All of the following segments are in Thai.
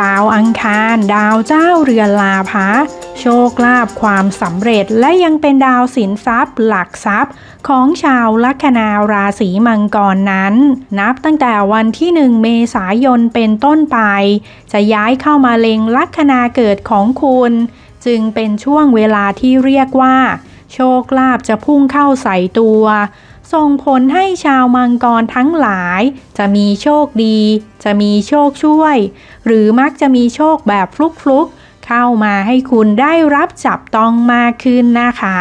ดาวอังคาร ดาวเจ้าเรือนลาภะโชคลาภความสำเร็จและยังเป็นดาวสินทรัพย์ หลักทรัพย์ ของชาวลัคนาราศีมังกรนั้น นับตั้งแต่วันที่หนึ่งเมษายนเป็นต้นไป จะย้ายเข้ามาเล็งลัคนาเกิดของคุณ จึงเป็นช่วงเวลาที่เรียกว่า โชคลาภจะพุ่งเข้าใส่ตัว ส่งผลให้ชาวมังกรทั้งหลาย จะมีโชคดี จะมีโชคช่วย หรือมักจะมีโชคแบบฟลุกๆ เข้ามาให้คุณได้รับจับต้องมากขึ้นนะคะ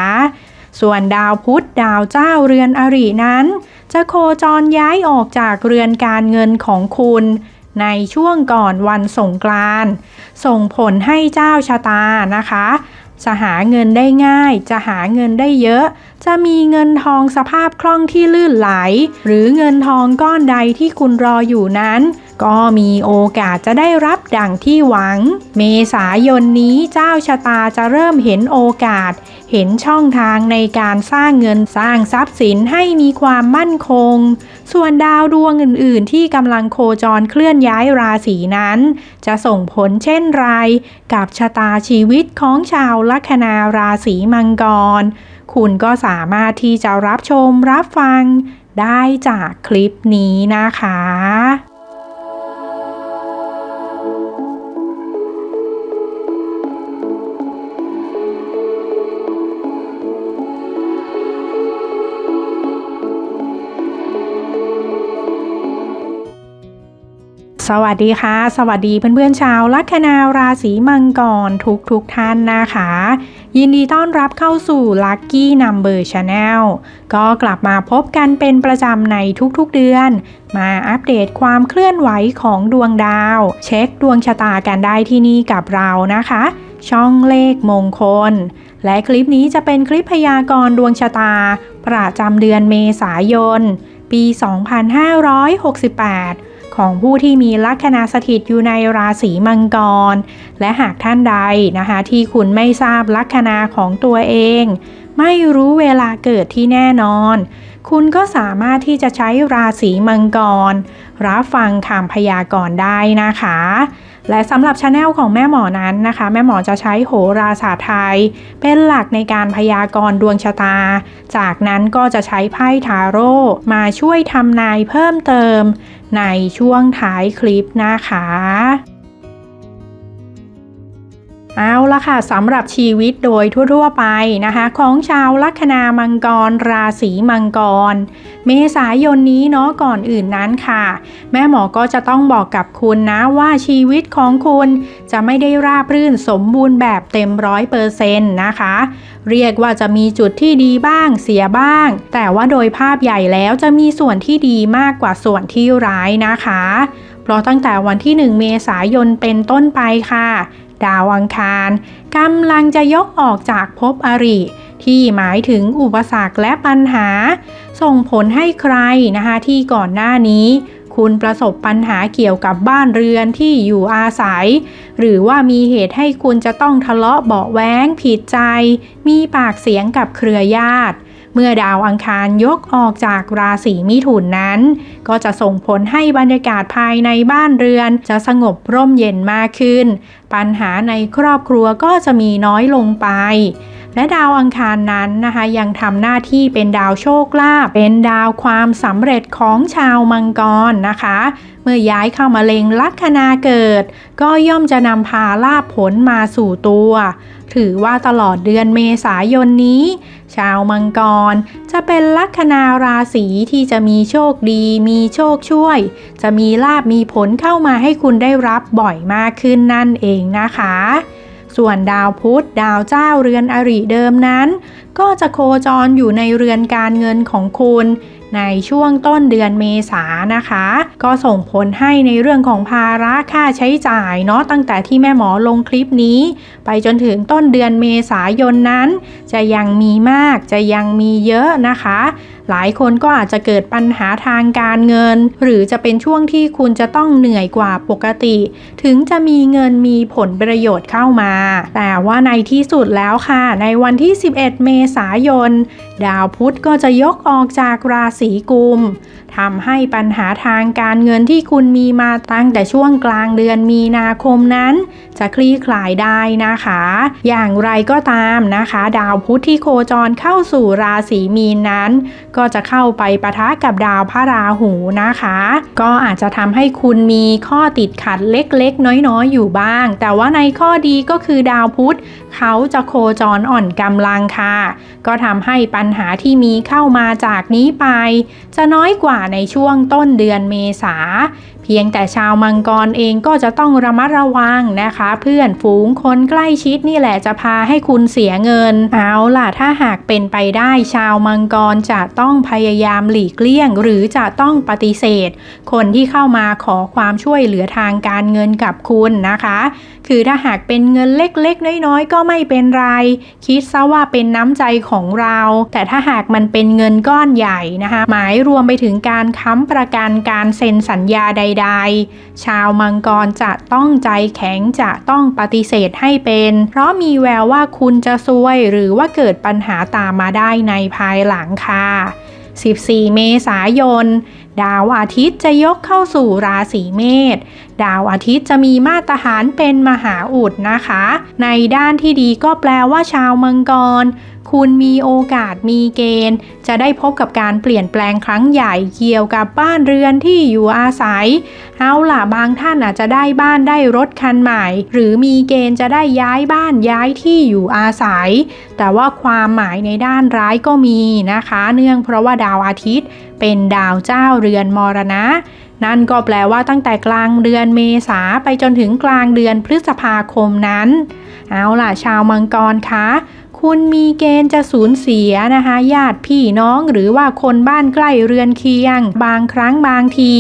ส่วนดาวพุธดาวเจ้าเรือนอรินั้น จะโคจรย้ายออกจากเรือนการเงินของคุณในช่วงก่อนวันสงกรานต์ส่งผลให้เจ้าชะตานะคะ จะหาเงินได้ง่าย จะหาเงินได้เยอะ จะมีเงินทองสภาพคล่องที่ลื่นไหล หรือเงินทองก้อนใดที่คุณรออยู่นั้น ก็มีโอกาสจะได้รับดังที่หวัง เมษายนนี้เจ้าชะตาจะเริ่มเห็นโอกาส เห็นช่องทางในการสร้างเงินสร้างทรัพย์สินให้มีความมั่นคง ส่วนดาวดวงอื่น ๆ ที่กำลังโคจรเคลื่อนย้ายราศีนั้น จะส่งผลเช่นไรกับชะตาชีวิตของชาวลัคนาราศีมังกร คุณก็สามารถที่จะรับชมรับฟังได้จากคลิปนี้นะคะ สวัสดีค่ะ สวัสดีเพื่อนๆชาวลัคนาราศีมังกรทุกทุกท่านนะคะ ยินดีต้อนรับเข้าสู่ Lucky Number Channel ก็กลับมาพบกันเป็นประจำในทุกๆเดือน มาอัปเดตความเคลื่อนไหวของดวงดาว เช็คดวงชะตากันได้ที่นี่กับเรานะคะ ช่องเลขมงคล และคลิปนี้จะเป็นคลิปพยากรณ์ดวงชะตา ประจำเดือนเมษายน ปี 2568 ของผู้ที่มีลัคนาสถิตอยู่ในราศีมังกร และหากท่านใดนะคะที่คุณไม่ทราบลัคนาของตัวเอง ไม่รู้เวลาเกิดที่แน่นอน คุณก็สามารถที่จะใช้ราศีมังกร รับฟังคำพยากรณ์ได้นะคะ และสำหรับชาแนลของแม่หมอนั้นนะคะ แม่หมอจะใช้โหราศาสตร์ไทย เป็นหลักในการพยากรณ์ดวงชะตา จากนั้นก็จะใช้ไพ่ทาโร่มาช่วยทำนายเพิ่มเติม ในช่วงท้ายคลิปนะคะ เอาละค่ะสำหรับชีวิตโดยทั่ว ๆ ไปนะคะ ของชาวลัคนามังกร ราศีมังกร เมษายนนี้เนาะก่อนอื่นนั้นค่ะ แม่หมอก็จะต้องบอกกับคุณนะว่าชีวิตของคุณจะไม่ได้ราบรื่นสมบูรณ์แบบเต็มร้อยเปอร์เซ็นต์นะคะ เรียกว่าจะมีจุดที่ดีบ้างเสียบ้าง แต่ว่าโดยภาพใหญ่แล้วจะมีส่วนที่ดีมากกว่าส่วนที่ร้ายนะคะ เพราะตั้งแต่วันที่ 1 เมษายนเป็นต้นไปค่ะ ดาวอังคารกำลังจะยกออกจากภพอริ ที่หมายถึงอุปสรรคและปัญหา ส่งผลให้ใครนะคะที่ก่อนหน้านี้ คุณประสบปัญหาเกี่ยวกับบ้านเรือนที่อยู่อาศัย หรือว่ามีเหตุให้คุณจะต้องทะเลาะเบาะแว้งผิดใจ มีปากเสียงกับเครือญาติ เมื่อดาวอังคารยกออกจากราศีมิถุนนั้น ก็จะส่งผลให้บรรยากาศภายในบ้านเรือน จะสงบร่มเย็นมากขึ้น ปัญหาในครอบครัวก็จะมีน้อยลงไป และดาวอังคารนั้นนะคะ ยังทำหน้าที่เป็นดาวโชคลาภเป็นดาวความสำเร็จของชาวมังกรนะคะ เมื่อย้ายเข้ามาเล็งลัคนาเกิด ก็ย่อมจะนำพาลาภผลมาสู่ตัว ถือว่าตลอดเดือนเมษายนนี้ ชาวมังกรจะเป็นลัคนาราศีที่จะมีโชคดี มีโชคช่วย จะมีลาบมีผลเข้ามาให้คุณได้รับบ่อยมากขึ้นนั่นเองนะคะ ส่วนดาวพุธดาวเจ้าเรือนอริเดิมนั้น ก็จะโคจรอยู่ในเรือนการเงินของคุณ ในช่วงต้นเดือนเมษานะคะ ก็ส่งผลให้ในเรื่องของภาระค่าใช้จ่ายเนาะตั้งแต่ที่แม่หมอลงคลิปนี้ ไปจนถึงต้นเดือนเมษายนนั้น จะยังมีมากจะยังมีเยอะนะคะ หลายคนก็อาจจะเกิดปัญหาทางการเงิน หรือจะเป็นช่วงที่คุณจะต้องเหนื่อยกว่าปกติ ถึงจะมีเงินมีผลประโยชน์เข้ามา แต่ว่าในที่สุดแล้วค่ะ ในวันที่ 11 เมษษายน ดาวพุธก็จะยกออกจากราศีกุม ทำให้ปัญหาทางการเงินที่คุณมีมาตั้งแต่ช่วงกลางเดือนมีนาคมนั้น จะคลี่คลายได้นะคะ อย่างไรก็ตามนะคะ ดาวพุธที่โคจรเข้าสู่ราศีมีนนั้น ก็จะเข้าไปปะทะกับดาวพระราหูนะคะ ก็อาจจะทำให้คุณมีข้อติดขัดเล็กๆ น้อยๆ อยู่บ้าง แต่ว่าในข้อดีก็คือดาวพุธเขาจะโคจรอ่อนกำลังค่ะ ก็ทำให้ปัญหาที่มีเข้ามาจากนี้ไป จะน้อยกว่าในช่วงต้นเดือนเมษา เพียงแต่ชาวมังกรเองก็จะต้องระมัดระวังนะคะ เพื่อนฝูงคนใกล้ชิดนี่แหละจะพาให้คุณเสียเงิน เอาล่ะถ้าหากเป็นไปได้ชาวมังกรจะต้องพยายามหลีกเลี่ยง หรือจะต้องปฏิเสธ คนที่เข้ามาขอความช่วยเหลือทางการเงินกับคุณนะคะ คือถ้าหากเป็นเงินเล็กๆ น้อยๆ ก็ไม่เป็นไร คิดซะว่าเป็นน้ำใจของเรา แต่ถ้าหากมันเป็นเงินก้อนใหญ่นะคะ หมายรวมไปถึงการค้ำประกันการเซ็นสัญญาใดๆ ชาวมังกรจะต้องใจแข็งจะต้องปฏิเสธให้เป็น เพราะมีแววว่าคุณจะซวยหรือว่าเกิดปัญหาตามมาได้ในภายหลังค่ะ 14 เมษายน ดาวอาทิตย์จะยกเข้าสู่ราศีเมษ ดาวอาทิตย์จะมีมาตรฐานเป็นมหาอุดนะคะ ในด้านที่ดีก็แปลว่าชาวมังกร คุณมีโอกาสมีเกณฑ์ จะได้พบกับการเปลี่ยนแปลงครั้งใหญ่เกี่ยวกับบ้านเรือนที่อยู่อาศัย เอาล่ะบางท่านอาจจะได้บ้านได้รถคันใหม่ หรือมีเกณฑ์จะได้ย้ายบ้านย้ายที่อยู่อาศัย แต่ว่าความหมายในด้านร้ายก็มีนะคะ เนื่องเพราะว่าดาวอาทิตย์ เป็นดาวเจ้าเรือนมรณะนั่นก็แปลว่าตั้งแต่กลางเดือนเมษาไปจนถึงกลางเดือนพฤษภาคมนั้น เอาล่ะชาวมังกรคะ คุณมีเกณฑ์จะสูญเสียนะคะญาติพี่น้องหรือว่าคนบ้านใกล้เรือนเคียง บางครั้งบางที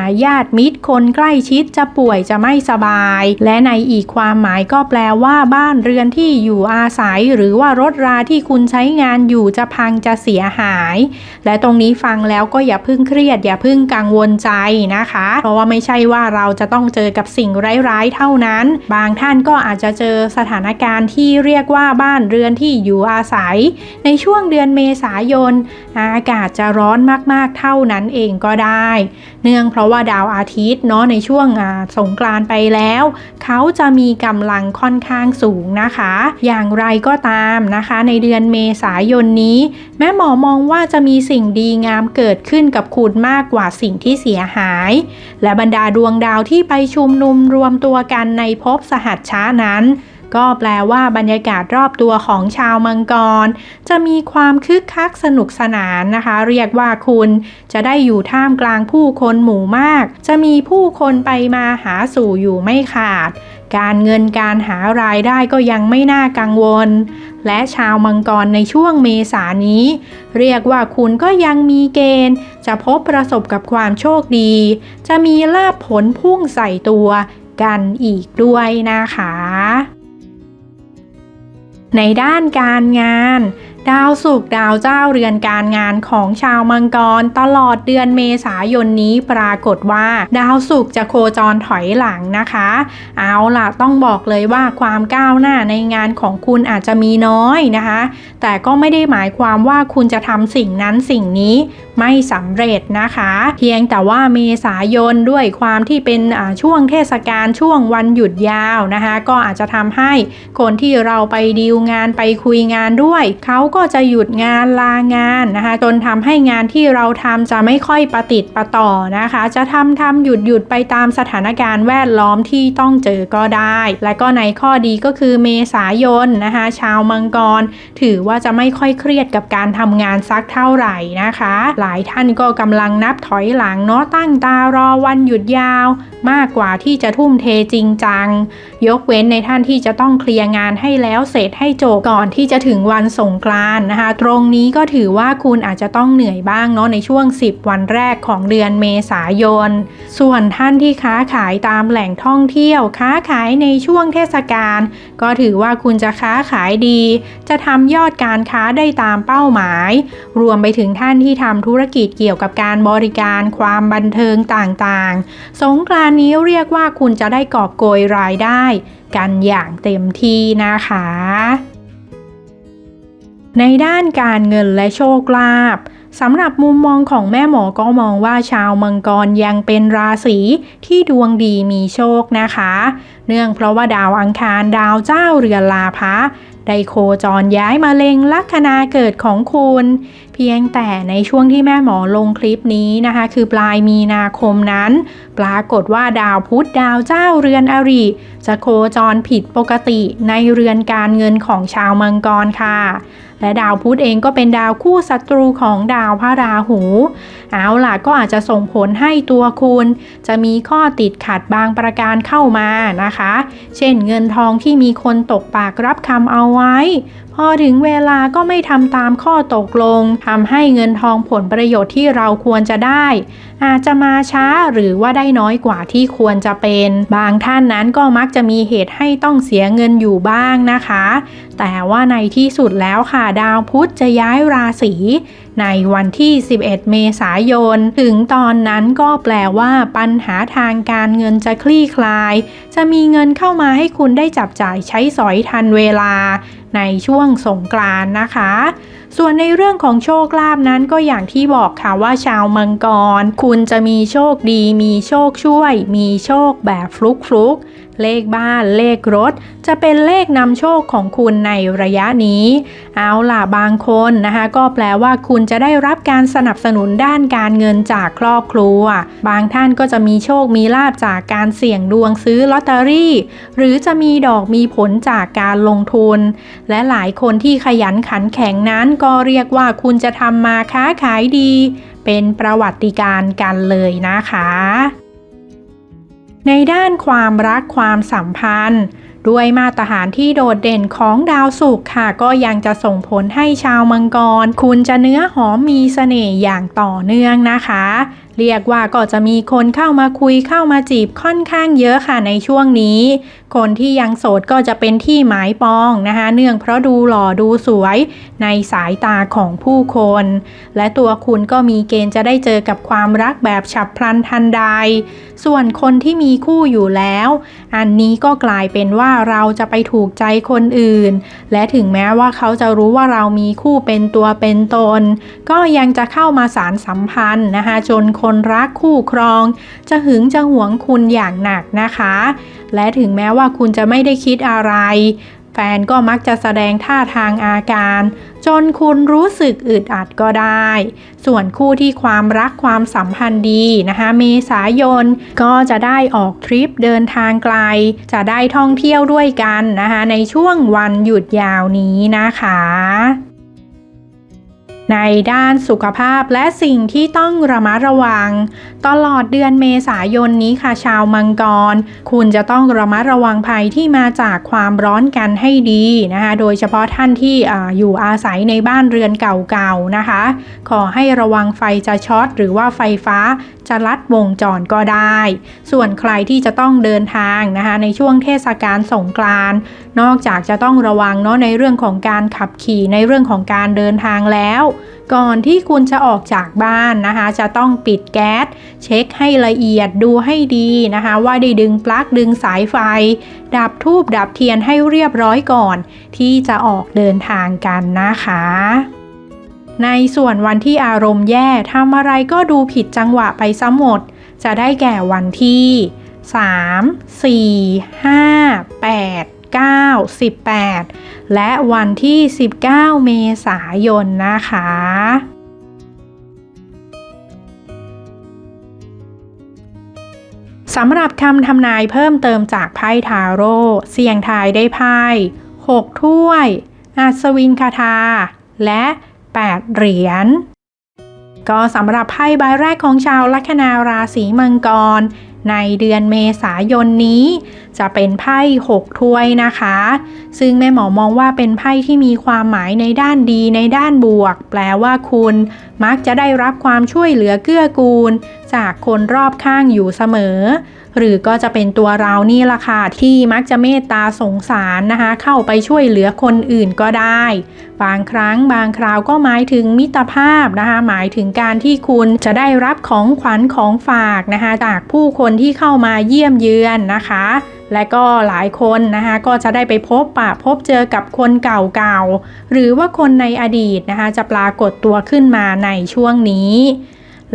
าญาติมิตรคนใกล้ชิดจะป่วยจะไม่สบาย และในอีกความหมายก็แปลว่าบ้านเรือนที่อยู่อาศัย หรือว่ารถราที่คุณใช้งานอยู่จะพังจะเสียหาย และตรงนี้ฟังแล้วก็อย่าเพึ่งเครียด อย่าเพึ่งกังวลใจนะคะ เพราะว่าไม่ใช่ว่าเราจะต้องเจอกับสิ่งร้ายๆเท่านั้น บางท่านก็อาจจะเจอสถานการณ์ที่เรียกว่าบ้านเรือนที่อยู่อาศัย ในช่วงเดือนเมษายน อากาศจะร้อนมากๆเท่านั้นเองก็ได้ เนื่องเพราะราะว่าดาวอาทิตย์เนาะในช่วงสงกรานไปแล้ว เขาจะมีกำลังค่อนข้างสูงนะคะ อย่างไรก็ตามนะคะ ในเดือนเมษายนนี้ แม่หมอมองว่าจะมีสิ่งดีงามเกิดขึ้นกับคุณมากกว่าสิ่งที่เสียหาย และบรรดาดวงดาวที่ไปชุมนุมรวมตัวกันในภพสหัสช้านั้น ก็แปลว่าบรรยากาศรอบตัวของชาวมังกร จะมีความคึกคักสนุกสนานนะคะ เรียกว่าคุณจะได้อยู่ท่ามกลางผู้คนหมู่มาก จะมีผู้คนไปมาหาสู่อยู่ไม่ขาด การเงินการหารายได้ก็ยังไม่น่ากังวล และชาวมังกรในช่วงเมษานี้ เรียกว่าคุณก็ยังมีเกณฑ์ จะพบประสบกับความโชคดี จะมีลาภผลพุ่งใส่ตัวกันอีกด้วยนะคะ ในด้านการงาน ดาวศุกดาวเจ้าเรือนการงานของชาวมังกร ตลอดเดือนเมษายนนี้ปรากฏว่า ดาวศุกจะโคจรถอยหลังนะคะ เอาล่ะต้องบอกเลยว่าความก้าวหน้าในงานของคุณอาจจะมีน้อยนะคะ แต่ก็ไม่ได้หมายความว่าคุณจะทำสิ่งนั้นสิ่งนี้ไม่สำเร็จนะคะ เพียงแต่ว่าเมษายนด้วยความที่เป็นช่วงเทศกาลช่วงวันหยุดยาวนะคะ ก็อาจจะทำให้คนที่เราไปดีลงานไปคุยงานด้วยเขาก็จะหยุดงานลางานนะคะ จนทำให้งานที่เราทำจะไม่ค่อยประติดประต่อนะคะ จะทำทำหยุดหยุดไปตามสถานการณ์แวดล้อมที่ต้องเจอก็ได้ และก็ในข้อดีก็คือเมษายนนะคะชาวมังกร ถือว่าจะไม่ค่อยเครียดกับการทำงานสักเท่าไหร่นะคะ หลายท่านก็กำลังนับถอยหลังเนาะตั้งตารอวันหยุดยาว มากกว่าที่จะทุ่มเทจริงจัง ยกเว้นในท่านที่จะต้องเคลียร์งานให้แล้วเสร็จให้จบก่อนที่จะถึงวันสงกรานต์นะคะ ตรงนี้ก็ถือว่าคุณอาจจะต้องเหนื่อยบ้างเนาะในช่วง 10 วันแรกของเดือนเมษายน ส่วนท่านที่ค้าขายตามแหล่งท่องเที่ยว ค้าขายในช่วงเทศกาลก็ถือว่าคุณจะค้าขายดี จะทำยอดการค้าได้ตามเป้าหมาย รวมไปถึงท่านที่ทำธุรกิจเกี่ยวกับการบริการความบันเทิงต่างๆ สงกรานนี้เรียกว่าคุณจะได้กอบโกยรายได้ กันอย่างเต็มที่นะคะ ในด้านการเงินและโชคลาภสำหรับมุมมองของแม่หมอก็มองว่าชาวมังกรยังเป็นราศีที่ดวงดีมีโชคนะคะ เนื่องเพราะว่าดาวอังคารดาวเจ้าเรือนลาภะ ได้โคจรย้ายมาเล็งลัคนาเกิดของคุณ เพียงแต่ในช่วงที่แม่หมอลงคลิปนี้นะคะ คือปลายมีนาคมนั้น ปรากฏว่าดาวพุธดาวเจ้าเรือนอริ จะโคจรผิดปกติในเรือนการเงินของชาวมังกรค่ะและดาวพุธเองก็เป็นดาวคู่ศัตรูของดาวพระราหู เอาล่ะก็อาจจะส่งผลให้ตัวคุณ จะมีข้อติดขัดบางประการเข้ามานะคะ เช่นเงินทองที่มีคนตกปากรับคำเอาไว้พอถึงเวลาก็ไม่ทำตามข้อตกลงทำให้เงินทองผลประโยชน์ที่เราควรจะได้ อาจจะมาช้าหรือว่าได้น้อยกว่าที่ควรจะเป็น บางท่านนั้นก็มักจะมีเหตุให้ต้องเสียเงินอยู่บ้างนะคะ แต่ว่าในที่สุดแล้วค่ะดาวพุธจะย้ายราศีในวันที่ 11 เมษายน ถึงตอนนั้นก็แปลว่าปัญหาทางการเงินจะคลี่คลาย จะมีเงินเข้ามาให้คุณได้จับจ่ายใช้สอยทันเวลา ในช่วงสงกรานต์นะคะ ส่วนในเรื่องของโชคลาภนั้นก็อย่างที่บอกค่ะว่าชาวมังกร คุณจะมีโชคดี มีโชคช่วย มีโชคแบบฟลุกฟลุก เลขบ้านเลขรถ จะเป็นเลขนำโชคของคุณในระยะนี้ เอาล่ะบางคนนะคะก็แปลว่าคุณจะได้รับการสนับสนุนด้านการเงินจากครอบครัว บางท่านก็จะมีโชคมีลาบจากการเสี่ยงดวงซื้อลอตเตอรี่ หรือจะมีดอกมีผลจากการลงทุน และหลายคนที่ขยันขันแข็งนั้นก็เรียกว่าคุณจะทำมาค้าขายดี เป็นประวัติการกันเลยนะคะ ในด้านความรักความสัมพันธ์ ด้วยมาตรฐานที่โดดเด่นของดาวศุกร์ค่ะ ก็ยังจะส่งผลให้ชาวมังกร คุณจะเนื้อหอมมีเสน่ห์อย่างต่อเนื่องนะคะ เรียกว่าก็จะมีคนเข้ามาคุยเข้ามาจีบค่อนข้างเยอะค่ะในช่วงนี้ คนที่ยังโสดก็จะเป็นที่หมายปองนะคะ เนื่องเพราะดูหล่อดูสวยในสายตาของผู้คน และตัวคุณก็มีเกณฑ์จะได้เจอกับความรักแบบฉับพลันทันใด ส่วนคนที่มีคู่อยู่แล้ว อันนี้ก็กลายเป็นว่าเราจะไปถูกใจคนอื่น และถึงแม้ว่าเขาจะรู้ว่าเรามีคู่เป็นตัวเป็นตน ก็ยังจะเข้ามาสารสัมพันธ์นะคะจนคนคนรักคู่ครอง จะหึงจะหวงคุณอย่างหนักนะคะ และถึงแม้ว่าคุณจะไม่ได้คิดอะไร แฟนก็มักจะแสดงท่าทางอาการ จนคุณรู้สึกอึดอัดก็ได้ ส่วนคู่ที่ความรักความสัมพันธ์ดีนะคะเมษายนก็จะได้ออกทริปเดินทางไกล จะได้ท่องเที่ยวด้วยกันนะคะในช่วงวันหยุดยาวนี้นะคะ ในด้านสุขภาพและสิ่งที่ต้องระมัดระวัง ตลอดเดือนเมษายนนี้ค่ะชาวมังกร คุณจะต้องระมัดระวังภัยที่มาจากความร้อนกันให้ดีนะคะ โดยเฉพาะท่านที่ออยู่อาศัยในบ้านเรือนเก่าๆนะคะ ขอให้ระวังไฟจะช็อตหรือว่าไฟฟ้าจะลัดวงจรก็ได้ ส่วนใครที่จะต้องเดินทางนะคะในช่วงเทศกาลสงกรานต์นอกจากจะต้องระวังเนาะในเรื่องของการขับขี่ในเรื่องของการเดินทางแล้วก่อนที่คุณจะออกจากบ้านนะคะ จะต้องปิดแก๊ส เช็คให้ละเอียดดูให้ดีนะคะ ว่าได้ดึงปลั๊กดึงสายไฟ ดับทูบดับเทียนให้เรียบร้อยก่อน ที่จะออกเดินทางกันนะคะ ในส่วนวันที่อารมณ์แย่ทำอะไรก็ดูผิดจังหวะไปซะหมด จะได้แก่วันที่ 3 4 5 8 9 18 และวันที่ 19 เมษายนนะคะสำหรับคำทำนายเพิ่มเติมจากไพ่ทาโร่เสี่ยงทายได้ไพ่6ถ้วย อัศวินคาถาและ 8 เหรียญก็สำหรับไพ่ใบแรกของชาวลัคนาราศีมังกร ในเดือนเมษายนนี้ จะเป็นไพ่6ถ้วยนะคะ ซึ่งแม่หมอมองว่าเป็นไพ่ที่มีความหมายในด้านดีในด้านบวก แปลว่าคุณมักจะได้รับความช่วยเหลือเกื้อกูล จากคนรอบข้างอยู่เสมอ หรือก็จะเป็นตัวเรานี่ล่ะค่ะที่มักจะเมตตาสงสารนะคะ เข้าไปช่วยเหลือคนอื่นก็ได้ บางครั้งบางคราวก็หมายถึงมิตรภาพนะคะ หมายถึงการที่คุณจะได้รับของขวัญของฝากนะคะ จากผู้คนที่เข้ามาเยี่ยมเยือนนะคะ และก็หลายคนนะคะก็จะได้ไปพบปะพบเจอกับคนเก่าๆ หรือว่าคนในอดีตนะคะจะปรากฏตัวขึ้นมาในช่วงนี้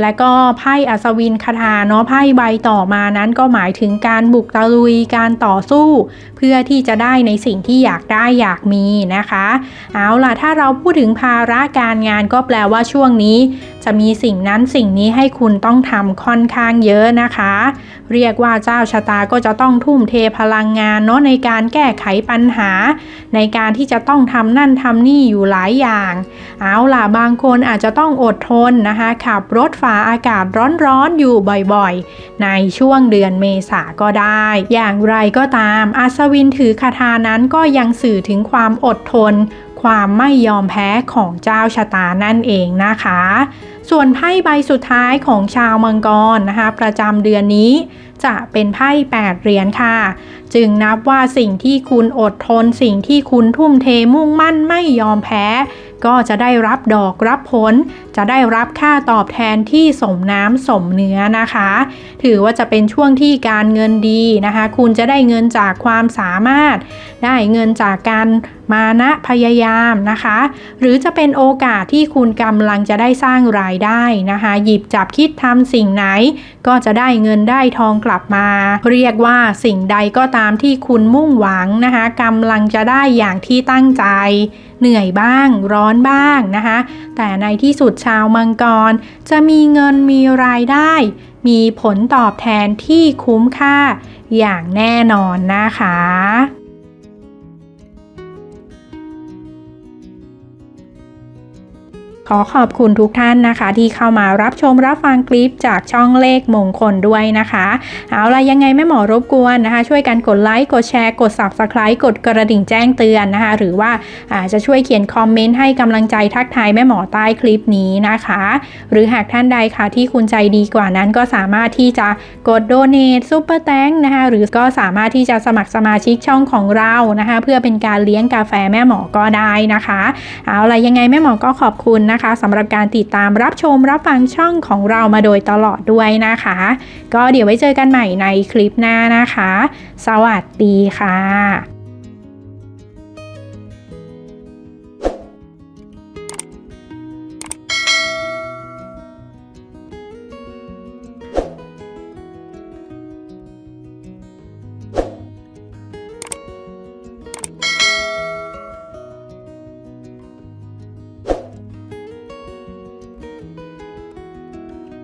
และก็ไพ่อัศวินคาถาเนาะไพ่ใบต่อมานั้นก็หมายถึงการบุกตะลุยการต่อสู้ เพื่อที่จะได้ในสิ่งที่อยากได้อยากมีนะคะ เอาล่ะถ้าเราพูดถึงภาระการงานก็แปลว่าช่วงนี้จะมีสิ่งนั้นสิ่งนี้ให้คุณต้องทำค่อนข้างเยอะนะคะ เรียกว่าเจ้าชะตาก็จะต้องทุ่มเทพลังงานเนาะในการแก้ไขปัญหา ในการที่จะต้องทำนั่นทำนี่อยู่หลายอย่าง เอาล่ะบางคนอาจจะต้องอดทนนะคะขับรถฝ่าอากาศร้อนๆอยู่บ่อยๆ ในช่วงเดือนเมษาก็ได้ อย่างไรก็ตามอัศวินถือคาถานั้นก็ยังสื่อถึงความอดทน ความไม่ยอมแพ้ของเจ้าชะตานั่นเองนะคะ ส่วนไพ่ใบสุดท้ายของชาวมังกรนะคะ ประจำเดือนนี้ จะเป็นไพ่8เหรียญค่ะ จึงนับว่าสิ่งที่คุณอดทน สิ่งที่คุณทุ่มเทมุ่งมั่นไม่ยอมแพ้ ก็จะได้รับดอกรับผล จะได้รับค่าตอบแทนที่สมน้ำสมเนื้อนะคะ ถือว่าจะเป็นช่วงที่การเงินดีนะคะ คุณจะได้เงินจากความสามารถ ได้เงินจากการมานะพยายามนะคะ หรือจะเป็นโอกาสที่คุณกำลังจะได้สร้างรายได้นะคะ หยิบจับคิดทำสิ่งไหน ก็จะได้เงินได้ทองกลับมา เรียกว่าสิ่งใดก็ตามที่คุณมุ่งหวังนะคะกำลังจะได้อย่างที่ตั้งใจ เหนื่อยบ้าง ร้อนบ้างนะคะ แต่ในที่สุดชาวมังกร จะมีเงินมีรายได้ มีผลตอบแทนที่คุ้มค่าอย่างแน่นอนนะคะ ขอขอบคุณทุกท่านนะคะ ที่เข้ามารับชมรับฟังคลิปจากช่องเลขมงคลด้วยนะคะ เอาล่ะยังไงแม่หมอรบกวนนะคะ ช่วยกันกดไลค์กดแชร์กด subscribe กดกระดิ่งแจ้งเตือนนะคะ หรือว่าอาจจะช่วยเขียนคอมเมนต์ให้กำลังใจทักทายแม่หมอใต้คลิปนี้นะคะ หรือหากท่านใดค่ะที่คุณใจดีกว่านั้นก็สามารถที่จะกดโดเน a ซุปเปอร์แตงนะคะหรือก็สามารถที่จะสมัครสมาชิกช่องของเรานะคะ เพื่อเป็นการเลี้ยงกาแฟแม่หมอก็ได้นะคะ เอาล่ะยังไงแม่หมอก็ขอบคุณนะนะคะสำหรับการติดตามรับชมรับฟังช่องของเรามาโดยตลอดด้วยนะคะ ก็เดี๋ยวไว้เจอกันใหม่ในคลิปหน้านะคะ สวัสดีค่ะ